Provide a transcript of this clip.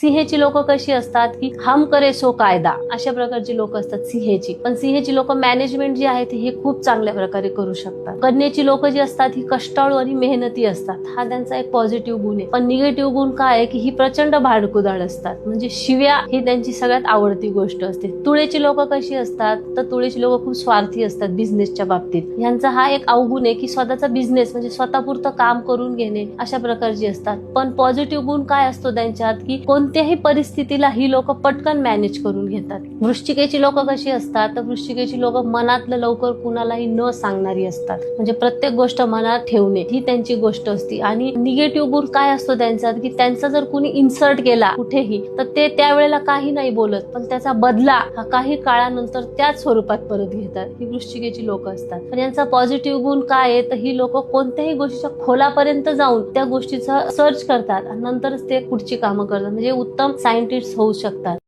सिंहेची लोक कशी असतात की हम करे सो कायदा अशा प्रकारची लोक असतात सिंहेची. पण सिंहेची लोक मॅनेजमेंट जी आहे ती हे खूप चांगल्या प्रकारे करू शकतात. कन्याची लोक जी असतात ही कष्टाळू आणि मेहनती असतात. हा त्यांचा एक पॉझिटिव्ह गुण आहे. पण निगेटिव्ह गुण काय आहे की ही प्रचंड भाडकुदाळ असतात. म्हणजे शिव्या ही त्यांची सगळ्यात आवडती गोष्ट असते. तुळेची लोक कशी असतात? तर तुळेची लोक खूप स्वार्थी असतात बिझनेसच्या बाबतीत. यांचा हा एक अवगुण आहे की स्वतःचा बिझनेस म्हणजे स्वतःपुरतं काम करून घेणे अशा प्रकारची असतात. पण पॉझिटिव्ह गुण काय असतो त्यांच्यात की कोण कोणत्याही परिस्थितीला ही लोक पटकन मॅनेज करून घेतात. वृश्चिकेची लोक कशी असतात? तर वृश्चिकेची लोक मनातलं लवकर कुणालाही न सांगणारी असतात. म्हणजे प्रत्येक गोष्ट मनात ठेवणे ही त्यांची गोष्ट असते. आणि निगेटिव्ह गुण काय असतो त्यांचा? की त्यांचा जर कुणी इन्सर्ट केला कुठेही तर ते त्यावेळेला काही नाही बोलत. पण त्याचा बदला हा काही काळानंतर त्याच स्वरूपात परत घेतात. ही वृश्चिकेची लोक असतात. पण यांचा पॉझिटिव्ह गुण काय आहे? तर ही लोक कोणत्याही गोष्टीच्या खोलापर्यंत जाऊन त्या गोष्टीचा सर्च करतात. आणि नंतरच ते पुढची कामं करतात. म्हणजे उत्तम सायंटिस्ट होऊ शकतात.